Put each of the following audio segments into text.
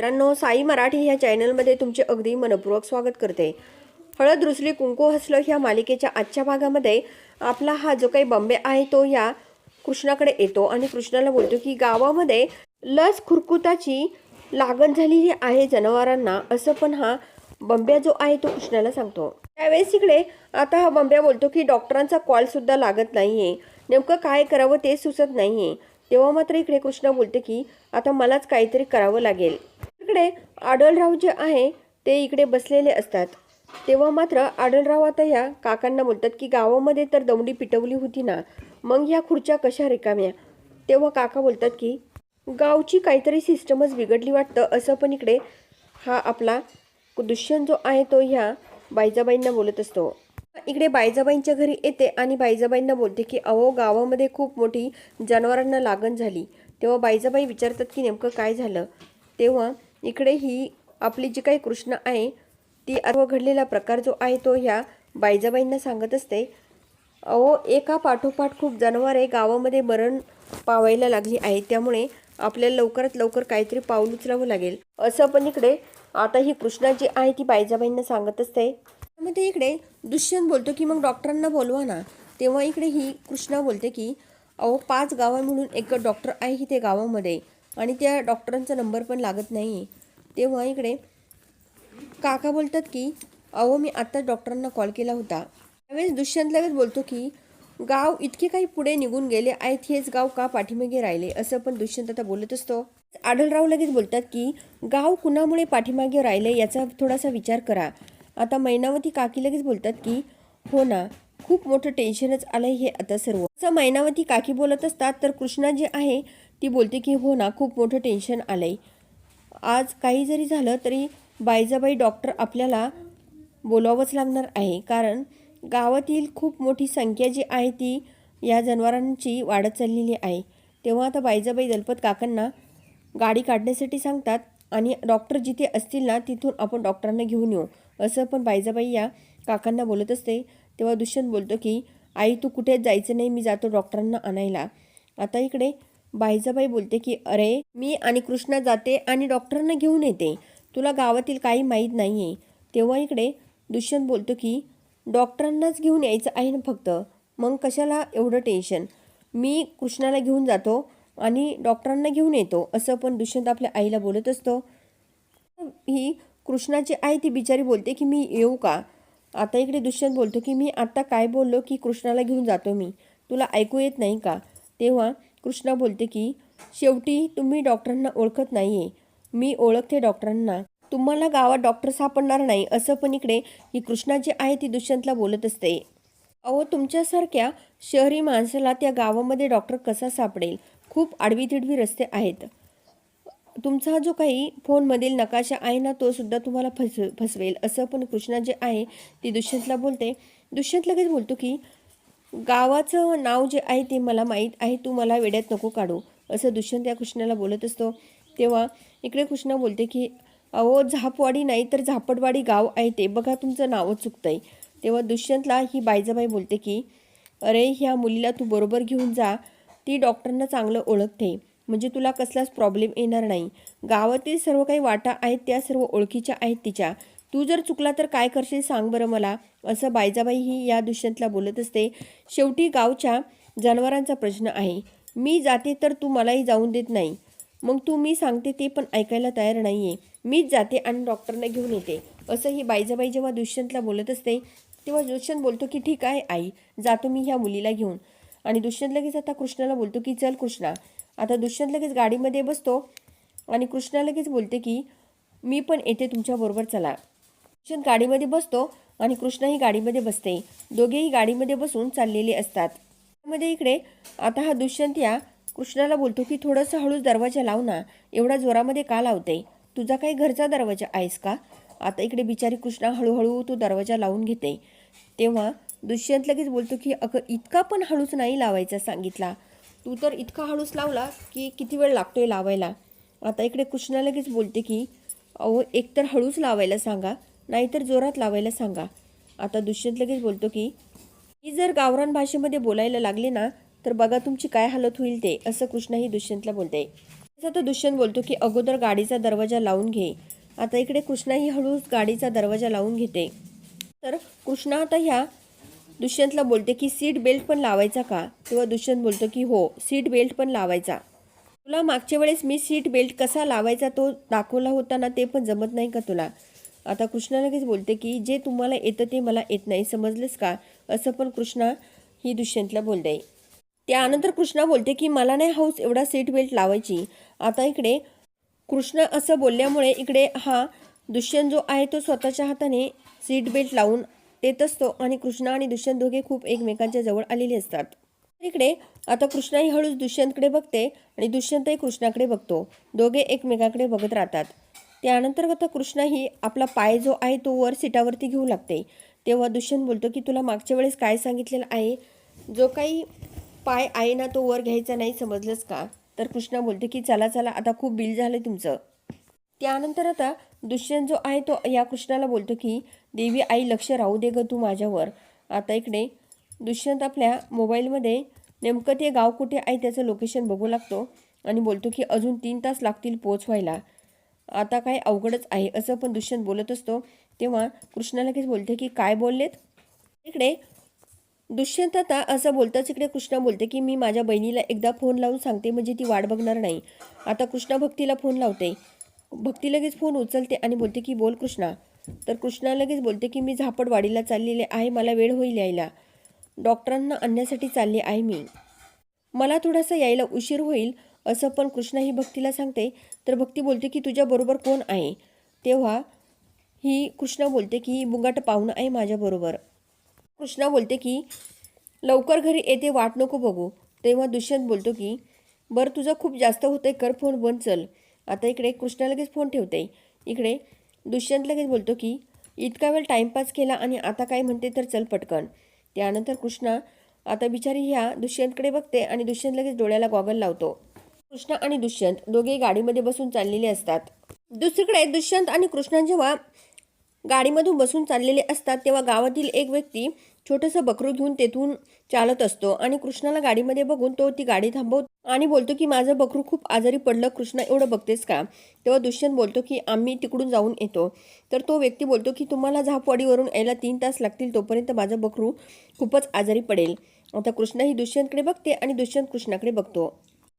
मित्रांनो साई मराठी ह्या चॅनलमध्ये तुमचे अगदी मनपूर्वक स्वागत करते. हळद रुसली कुंकू हसलं ह्या मालिकेच्या आजच्या भागामध्ये आपला हा जो काही बंबे आहे तो या कृष्णाकडे येतो आणि कृष्णाला बोलतो की गावामध्ये लस खुरकुताची लागण झालेली आहे जनावरांना असं पण हा बंब्या जो आहे तो कृष्णाला सांगतो. त्यावेळेस इकडे आता हा बंब्या बोलतो की डॉक्टरांचा कॉल सुद्धा लागत नाहीये. नेमकं काय करावं ते सुचत नाहीये. तेव्हा मात्र इकडे कृष्णा बोलते की आता मलाच काहीतरी करावं लागेल. इकडे आडलराव जे आहे ते इकडे बसलेले असतात. तेव्हा मात्र आडलराव आता या काकांना बोलतात की गावामध्ये तर दमडी पिटवली होती ना मग या खुर्च्या कशा रिकाम्या? तेव्हा काका बोलतात की गावची काहीतरी सिस्टमच बिघडली वाटतं असं पण इकडे हा आपला दुष्यंत जो आहे तो ह्या बायजाबाईंना बोलत असतो. इकडे बायजाबाईंच्या घरी येते आणि बायजाबाईंना बोलते की अहो गावामध्ये खूप मोठी जनावरांना लागण झाली. तेव्हा बायजाबाई विचारतात की नेमकं काय झालं? तेव्हा इकडे ही आपली जी काही कृष्ण आहे ती अर्व घडलेला प्रकार जो आहे तो ह्या बायजाबाईंना सांगत असते. अहो एका पाठोपाठ खूप जनावरे गावामध्ये मरण पावायला लागली आहेत. त्यामुळे आपल्याला लवकरात लवकर काहीतरी पाऊल उचलावं लागेल. असं पण इकडे आता ही कृष्णा जी आहे ती बायजाबाईंना सांगत असते. मग ते इकडे दुष्यंत बोलतो की मग डॉक्टरांना बोलवा ना. तेव्हा इकडे ही कृष्णा बोलते की अहो पाच गावं मिळून एक डॉक्टर आहे इथे गावामध्ये. आणि त्या डॉक्टरांचा नंबर पण लागत नाही. तेव्हा इकडे काका बोलतात की अहो मी आत्ताच डॉक्टरांना कॉल केला होता. त्यावेळेस दुष्यंत लगेच बोलतो की गाव इतके काही पुढे निघून गेले आहेत हेच गाव का पाठीमागे राहिले? असं पण दुष्यंत आता बोलत असतो. आढळराव लगेच बोलतात की गाव कुणामुळे पाठीमागे राहिले याचा थोडासा विचार करा. आता मैनावती काकी लगेच बोलतात की हो ना खूप मोठं टेन्शनच आलंय हे आता सर्व. असं मैनावती काकी बोलत असतात तर कृष्णा जे आहे ती बोलते की हो ना खूप मोठं टेन्शन आलं आहे आज काही जरी झालं तरी बायजाबाई डॉक्टर आपल्याला बोलावंच लागणार आहे. कारण गावातील खूप मोठी संख्या जी आहे ती या जनावरांची वाढत चाललेली आहे. तेव्हा आता बायजाबाई दलपत काकांना गाडी काढण्यासाठी सांगतात आणि डॉक्टर जिथे असतील ना तिथून आपण डॉक्टरांना घेऊन येऊ. असं पण बायजाबाई या काकांना बोलत असते. तेव्हा दुष्यंत बोलतो की आई तू कुठेच जायचं नाही? मी जातो डॉक्टरांना आणायला. आता इकडे बायजाबाई बोलते की अरे मी आणि कृष्णा जाते आणि डॉक्टरांना घेऊन येते. तुला गावातील काही माहीत नाही आहे तेव्हा इकडे दुष्यंत बोलतो की डॉक्टरांनाच घेऊन यायचं आहे ना फक्त. मग कशाला एवढं टेन्शन? मी कृष्णाला घेऊन जातो आणि डॉक्टरांना घेऊन येतो असं पण दुष्यंत आपल्या आईला बोलत असतो. ही कृष्णाची आई ती बिचारी बोलते की मी येऊ का? आता इकडे दुष्यंत बोलतो की मी आत्ता काय बोललो की कृष्णाला घेऊन जातो मी. तुला ऐकू येत नाही का? तेव्हा कृष्णा बोलते की शेवटी तुम्ही डॉक्टरांना ओळखत नाही आहे मी ओळखते डॉक्टरांना. तुम्हाला गावात डॉक्टर सापडणार नाही असं पण इकडे ही कृष्णा जी आहे ती दुष्यंतला बोलत असते. अहो तुमच्यासारख्या शहरी माणसाला त्या गावामध्ये डॉक्टर कसा सापडेल? खूप आडवी तिडवी रस्ते आहेत. तुमचा जो काही फोनमधील नकाशा आहे ना तो सुद्धा तुम्हाला फस फसवेल असं पण कृष्णा जे आहे ती दुष्यंतला बोलते. दुष्यंत लगेच बोलतो की गावाचं नाव जे आहे ते मला माहीत आहे तू मला वेड्यात नको काढू. असं दुष्यंत या कृष्णाला बोलत असतो. तेव्हा इकडे कृष्णा बोलते की अहो झापवाडी नाही तर झापडवाडी गाव आहे ते. बघा तुमचं नावच चुकतंय. तेव्हा दुष्यंतला ही बायजाबाई बोलते की अरे ह्या मुलीला तू बरोबर घेऊन जा. ती डॉक्टरांना चांगलं ओळखते. म्हणजे तुला कसलाच प्रॉब्लेम येणार नाही. गावातील सर्व काही वाटा आहेत त्या सर्व ओळखीच्या आहेत तिच्या. तू जर चुकला तर काय करशील सांग बरं मला. असं बायजाबाई ही या दुष्यंतला बोलत असते. शेवटी गावच्या जनावरांचा प्रश्न आहे. मी जाते तर तू मलाही जाऊन देत नाही. मग तू मी सांगते ते पण ऐकायला तयार नाही आहे मीच जाते आणि डॉक्टरना घेऊन येते. असं ही बायजाबाई जेव्हा दुष्यंतला बोलत असते तेव्हा दुष्यंत बोलतो की ठीक आहे आई. जातो मी ह्या मुलीला घेऊन. आणि दुष्यंत लगेच आता कृष्णाला बोलतो की चल कृष्णा. आता दुष्यंत लगेच गाडीमध्ये बसतो आणि कृष्णा लगेच बोलते की मी पण येते तुमच्याबरोबर चला. दुष्यंत गाडीमध्ये बसतो आणि कृष्णा ही गाडीमध्ये बसते. दोघेही गाडीमध्ये बसून चाललेले असतात. त्यामध्ये इकडे आता हा दुष्यंत या कृष्णाला बोलतो की थोडंसं हळूच दरवाजा लाव ना. एवढा जोरामध्ये का लावते? तुझा काही घरचा दरवाजा आहेस का? आता इकडे बिचारी कृष्णा हळूहळू तो दरवाजा लावून घेते. तेव्हा दुष्यंत लगेच बोलतो की अगं इतका पण हळूच नाही लावायचा सांगितला. तू तर इतका हळूच लावला की किती वेळ लागतोय लावायला? आता इकडे कृष्णा लगेच बोलते की अहो एकतर हळूच लावायला सांगा. नाहीतर जोरात लावायला सांगा. आता दुष्यंत लगेच बोलतो की ही जर गावरान भाषेमध्ये बोलायला लागले ना तर बघा तुमची काय हालत होईल ते असं कृष्णाही दुष्यंतला बोलते. आता दुष्यंत बोलतो की अगोदर गाडीचा दरवाजा लावून घे. आता इकडे कृष्णाही हळूच गाडीचा दरवाजा लावून घेते. तर कृष्णा आता ह्या दुष्यंतला बोलते की सीट बेल्ट पण लावायचा का? तेव्हा दुष्यंत बोलतो की हो सीट बेल्ट पण लावायचा. तुला मागच्या वेळेस मी सीट बेल्ट कसा लावायचा तो दाखवला होता ना ते पण जमत नाही का तुला? आता कृष्णा लगेच बोलते की जे तुम्हाला येतं ते मला येत नाही. समजलंस का? असं पण कृष्णा ही दुष्यंतला बोलते. त्यानंतर कृष्णा बोलते की मला नाही हाऊस एवढा सीट बेल्ट लावायची. आता इकडे कृष्ण असं बोलल्यामुळे इकडे हा दुष्यंत जो आहे तो स्वतःच्या हाताने सीट बेल्ट लावून देत असतो आणि कृष्णा आणि दुष्यंत दोघे खूप एकमेकांच्या जवळ आलेले असतात. इकडे आता कृष्णाही हळूच दुष्यंतकडे बघते आणि दुष्यंतही कृष्णाकडे बघतो. दोघे एकमेकाकडे बघत राहतात. त्यानंतर आता कृष्णाही आपला पाय जो आहे तो वर सीटावरती घेऊ लागते. तेव्हा दुष्यंत बोलतो की तुला मागच्या वेळेस काय सांगितलेलं आहे? जो काही पाय आहे ना तो वर घ्यायचा नाही समजलंच का? तर कृष्णा बोलते की चला चला आता खूप बिल झालं तुमचं. त्यानंतर आता दुष्यंत जो आहे तो या कृष्णाला बोलतो की देवी आई लक्ष राहू दे ग तू माझ्यावर. आता इकडे दुष्यंत आपल्या मोबाईलमध्ये नेमकं ते गाव कुठे आहे त्याचं लोकेशन बघू लागतो आणि बोलतो की अजून तीन तास लागतील पोचवायला आता काय अवघडच आहे असं पण दुष्यंत बोलत असतो. तेव्हा कृष्णा लगेच बोलते की काय बोललेत? इकडे दुष्यंत आता असं बोलताच इकडे कृष्णा बोलते की मी माझ्या बहिणीला एकदा फोन लावून सांगते म्हणजे ती वाट बघणार नाही. आता कृष्णा भक्तीला फोन लावते. भक्ती लगेच फोन उचलते आणि बोलते की बोल कृष्णा. तर कृष्णा लगेच बोलते की मी झापडवाडीला चाललेले आहे मला वेळ होईल यायला. डॉक्टरांना आणण्यासाठी चालले आहे मी. मला थोडासा यायला उशीर होईल असं पण कृष्णा ही भक्तीला सांगते. तर भक्ती बोलते की तुझ्याबरोबर कोण आहे? तेव्हा ही कृष्णा बोलते की मुंगाट पाहुणं आहे माझ्याबरोबर कृष्णा बोलते की लवकर घरी येते वाट नको बघू. तेव्हा दुष्यंत बोलतो की बरं तुझं खूप जास्त होतंय कर फोन बंद चल. आता इकडे कृष्णा लगेच फोन ठेवते. इकडे दुष्यंत लगेच बोलतो की इतका वेळ टाईमपास केला आणि आता काय म्हणते तर चल पटकन. त्यानंतर कृष्णा आता बिचारी ह्या दुष्यंतकडे बघते आणि दुष्यंत लगेच डोळ्याला गॉगल लावतो. कृष्णा आणि दुष्यंत दोघे गाडीमध्ये बसून चाललेले असतात. दुसरीकडे दुष्यंत आणि कृष्णा जेव्हा गाडीमधून बसून चाललेले असतात तेव्हा गावातील एक व्यक्ती छोटंसं बकरू घेऊन तेथून चालत असतो आणि कृष्णाला गाडीमध्ये बघून तो ती गाडी थांबवतो आणि बोलतो की माझं बकरू खूप आजारी पडलं कृष्णा एवढं बघतेस का? तेव्हा दुष्यंत बोलतो की आम्ही तिकडून जाऊन येतो. तर तो व्यक्ती बोलतो की तुम्हाला झापवाडीवरून यायला तीन तास लागतील तोपर्यंत माझं बकरू खूपच आजारी पडेल. आता कृष्णा ही दुष्यंतकडे बघते आणि दुष्यंत कृष्णाकडे बघतो.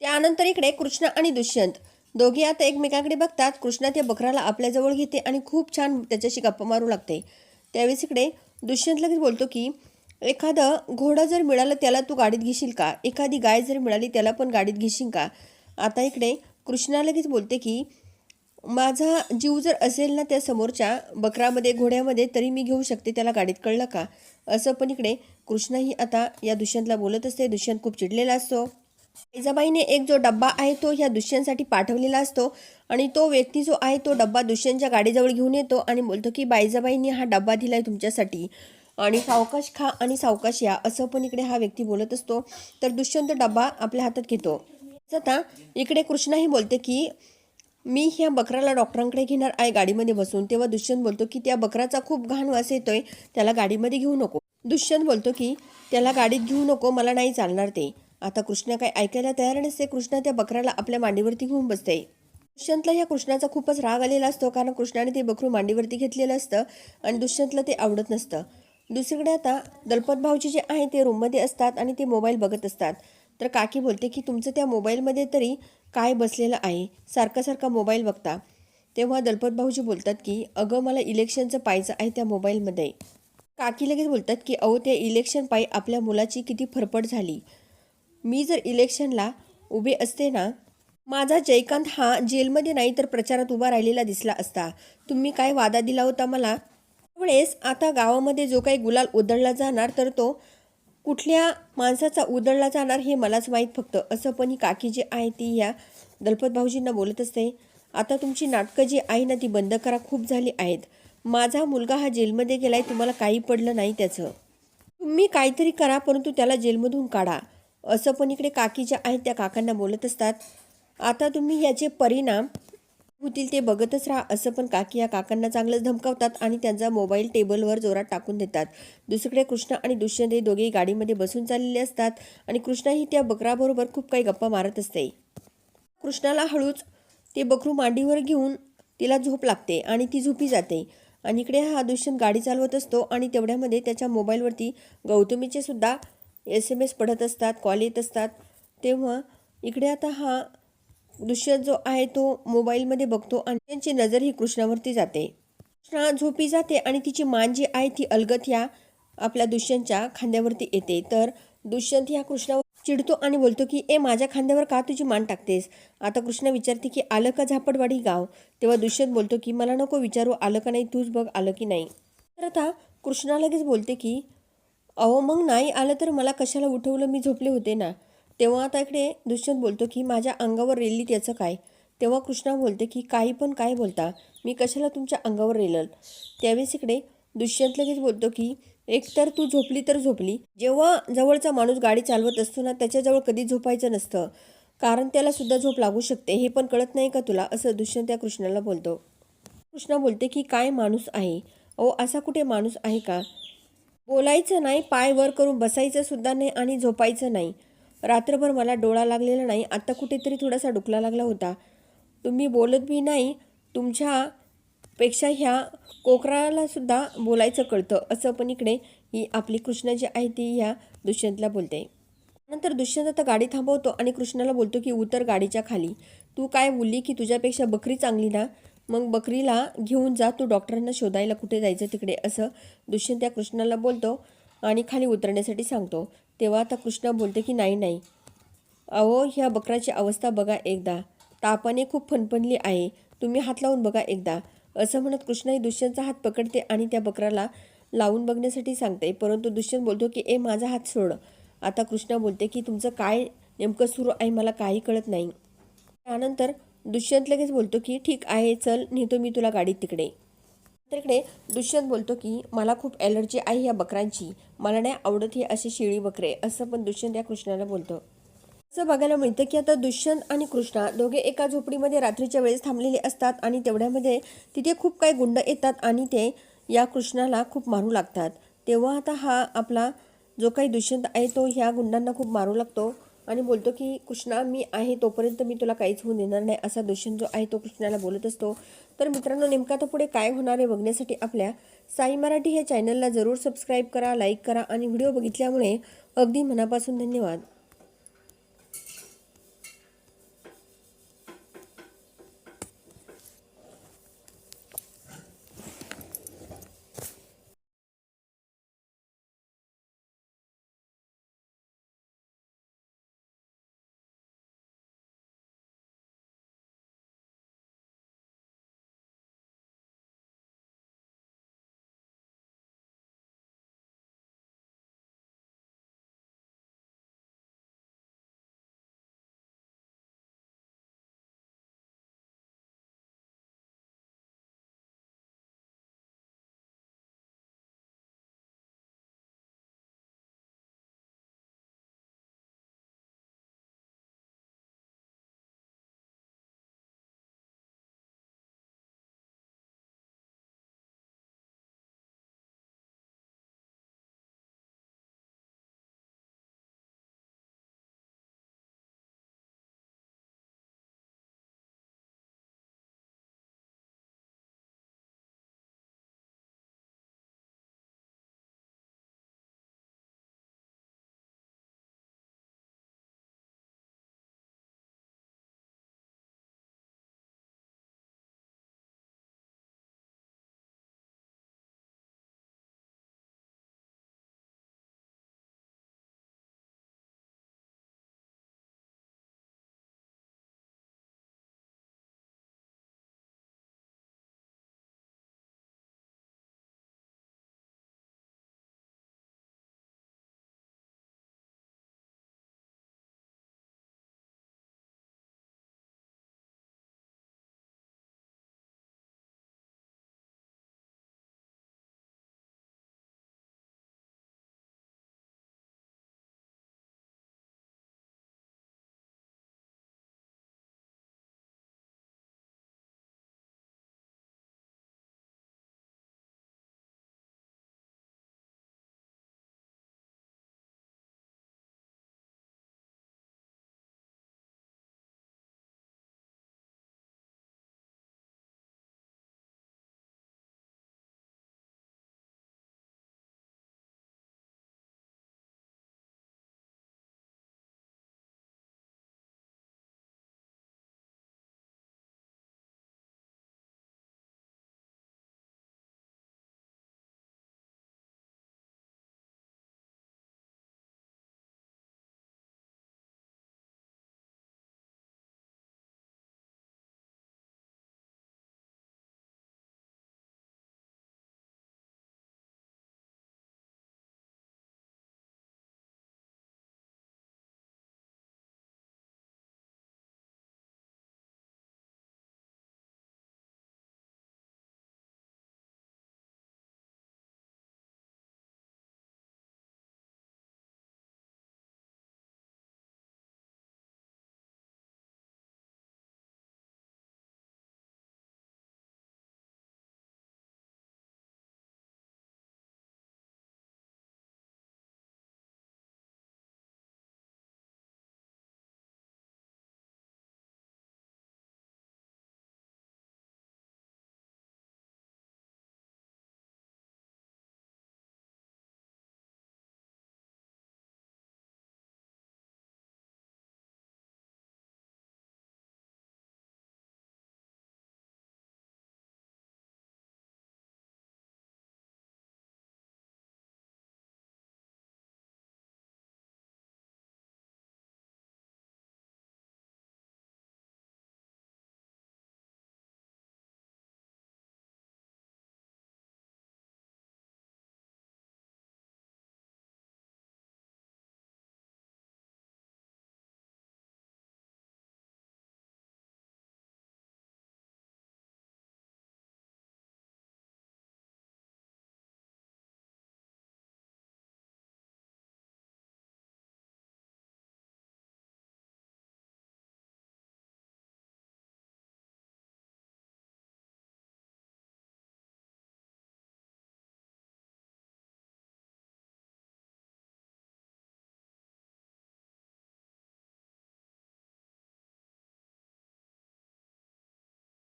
त्यानंतर इकडे कृष्ण आणि दुष्यंत. दोघे आता एकमेकांकडे बघतात. कृष्णा त्या बकराला आपल्याजवळ घेते आणि खूप छान त्याच्याशी गप्पा मारू लागते. त्यावेळेस इकडे दुष्यंत लगेच बोलतो की एखादं घोडं जर मिळालं त्याला तू गाडीत घेशील का? एखादी गाय जर मिळाली त्याला पण गाडीत घेशील का? आता इकडे कृष्णा लगेच बोलते की माझा जीव जर असेल ना त्या समोरच्या बकरामध्ये घोड्यामध्ये तरी मी घेऊ शकते. त्याला गाडीत कळलं का? असं पण इकडे कृष्णाही आता या दुष्यंतला बोलत असते. दुष्यंत खूप चिडलेला असतो. जिजाबाईने एक जो डब्बा आहे तो ह्या दुष्यंतसाठी पाठवलेला असतो आणि तो व्यक्ती जो आहे तो डब्बा दुष्यंतच्या गाडीजवळ घेऊन येतो आणि बोलतो की बाईजाबाईंनी हा डब्बा दिला आहे तुमच्यासाठी आणि सावकाश खा आणि सावकाश या असं पण इकडे हा व्यक्ती बोलत असतो. तर दुष्यंत डब्बा आपल्या हातात घेतो. आता इकडे कृष्णाही बोलते की मी ह्या बकराला डॉक्टरांकडे घेणार आहे गाडीमध्ये बसून. तेव्हा दुष्यंत बोलतो की त्या बकराचा खूप घाण वास येतोय त्याला गाडीमध्ये घेऊ नको. दुष्यंत बोलतो की त्याला गाडीत घेऊ नको मला नाही चालणार ते. आता कृष्णा काही ऐकायला तयार नसते कृष्णा त्या बकराला आपल्या मांडीवरती घेऊन बसते. दुष्यंतला ह्या कृष्णाचा खूपच राग आलेला असतो कारण कृष्णाने ते बकरू मांडीवरती घेतलेलं असतं आणि दुष्यंतला ते आवडत नसतं. दुसरीकडे आता दलपत भाऊजी जे आहे ते रूममध्ये असतात आणि ते मोबाईल बघत असतात. तर काकी बोलते की तुमचं त्या मोबाईलमध्ये तरी काय बसलेलं आहे? सारखा सारखा मोबाईल बघता. तेव्हा दलपत भाऊजी बोलतात की अगं मला इलेक्शनचं पाहायचं आहे त्या मोबाईलमध्ये. काकी लगेच बोलतात की अहो त्या इलेक्शन पायी आपल्या मुलाची किती फरफड झाली. मी जर इलेक्शनला उभे असते ना माझा जयकांत हा जेलमध्ये नाही तर प्रचारात उभा राहिलेला दिसला असता. तुम्ही काय वादा दिला होता मला? त्यावेळेस आता गावामध्ये जो काही गुलाल उधळला जाणार तर तो कुठल्या माणसाचा उधळला जाणार हे मलाच माहीत फक्त. असं पण ही काकी जी आहे ती ह्या दलपत भाऊजींना बोलत असते. आता तुमची नाटकं जी आहे ना ती बंद करा खूप झाली आहेत. माझा मुलगा हा जेलमध्ये गेलाय तुम्हाला काही पडलं नाही त्याचं. तुम्ही काहीतरी करा परंतु त्याला जेलमधून काढा. असं पण इकडे काकी ज्या आहेत त्या काकांना बोलत असतात. आता तुम्ही याचे परिणाम होतील ते बघतच राहा असं पण काकी या काकांना चांगलंच धमकावतात आणि त्यांचा मोबाईल टेबलवर जोरात टाकून देतात. दुसरीकडे कृष्णा आणि दुष्यंत हे दोघेही गाडीमध्ये बसून चाललेले असतात आणि कृष्णा ही त्या बकराबरोबर खूप काही गप्पा मारत असते. कृष्णाला हळूच ते बकरू मांडीवर घेऊन तिला झोप लागते आणि ती झोपी जाते. आणि इकडे हा दुष्यंत गाडी चालवत असतो आणि तेवढ्यामध्ये त्याच्या मोबाईलवरती गौतमीचे सुद्धा एस एम एस पडत असतात कॉल येत असतात. तेव्हा इकडे आता हा दुष्यंत जो आहे तो मोबाईलमध्ये बघतो आणि त्यांची नजर ही कृष्णावरती जाते. कृष्णा झोपी जाते आणि तिची मान जी आहे ती अलगत ह्या आपल्या दुष्यंतच्या खांद्यावरती येते. तर दुष्यंत ह्या कृष्णावर चिडतो आणि बोलतो की ए माझ्या खांद्यावर का तुझी मान टाकतेस? आता कृष्णा विचारते की आलं का झापडवाडी गाव? तेव्हा दुष्यंत बोलतो की मला नको विचारू आलं का नाही? तूच बघ आलं की नाही? तर आता कृष्णा लगेच बोलते की अहो मग नाही आलं तर मला कशाला उठवलं? मी झोपले होते ना. तेव्हा आता इकडे दुष्यंत बोलतो की माझ्या अंगावर रेलली त्याचं काय? तेव्हा कृष्णा बोलते की काही पण काय बोलता. मी कशाला तुमच्या अंगावर रेलल? त्यावेळेस इकडे दुष्यंत लगेच बोलतो की एक तर तू झोपली तर झोपली. जेव्हा जवळचा माणूस गाडी चालवत असतो ना त्याच्याजवळ कधी झोपायचं नसतं. कारण त्याला सुद्धा झोप लागू शकते. हे पण कळत नाही का तुला? असं दुष्यंत त्या कृष्णाला बोलतो. कृष्णा बोलते की काय माणूस आहे? अहो असा कुठे माणूस आहे का? बोलायचं नाही पाय वर करून बसायचं सुद्धा नाही आणि झोपायचं नाही. रात्रभर मला डोळा लागलेला नाही. आता कुठेतरी थोडासा डुकला लागला होता. तुम्ही बोलत बी नाही तुमच्यापेक्षा ह्या कोकराला सुद्धा बोलायचं कळतं. असं पण इकडे ही आपली कृष्णा जी आहे ती ह्या दुष्यंतला बोलते. नंतर दुष्यंत आता गाडी थांबवतो आणि कृष्णाला बोलतो की उतर गाडीच्या खाली. तू काय बोलली की तुझ्यापेक्षा बकरी चांगली ना? मग बकरीला घेऊन जा तू डॉक्टरांना शोधायला कुठे जायचं तिकडे असं दुष्यंत त्या कृष्णाला बोलतो आणि खाली उतरण्यासाठी सांगतो. तेव्हा आता कृष्णा बोलते की नाही नाही. अहो ह्या बकराची अवस्था बघा एकदा. तापाने खूप फणफणली आहे. तुम्ही हात लावून बघा एकदा. असं म्हणत कृष्णा ही दुष्यंतचा हात पकडते आणि त्या बकराला लावून बघण्यासाठी सांगते. परंतु दुष्यंत बोलतो की ए माझा हात सोड. आता कृष्णा बोलते की तुमचं काय नेमकं सुरू आहे मला काही कळत नाही. त्यानंतर दुष्यंत लगेच बोलतो की ठीक आहे चल नेतो मी तुला गाडीत तिकडे. तिकडे दुष्यंत बोलतो की मला खूप ॲलर्जी आहे या बकरांची. मला नाही आवडत हे असे शेळी बकरे. असं पण दुष्यंत या कृष्णाला बोलतो. असं बघायला मिळतं की आता दुष्यंत आणि कृष्णा दोघे एका झोपडीमध्ये रात्रीच्या वेळेस थांबलेले असतात आणि तेवढ्यामध्ये तिथे खूप काही गुंड येतात आणि ते या कृष्णाला खूप मारू लागतात. तेव्हा आता हा आपला जो काही दुष्यंत आहे तो ह्या गुंडांना खूप मारू लागतो. आणि बोलतो की कृष्णा मी आहे तोपर्यंत मी तुला काहीच होऊन देणार नाही असा दुष्यंत जो आहे तो कृष्णाला बोलत असतो. तर मित्रांनो नेमका तो पुढे काय होणार आहे बघण्यासाठी आपल्या साई मराठी ह्या चॅनलला जरूर सबस्क्राईब करा लाईक करा आणि व्हिडिओ बघितल्यामुळे अगदी मनापासून धन्यवाद.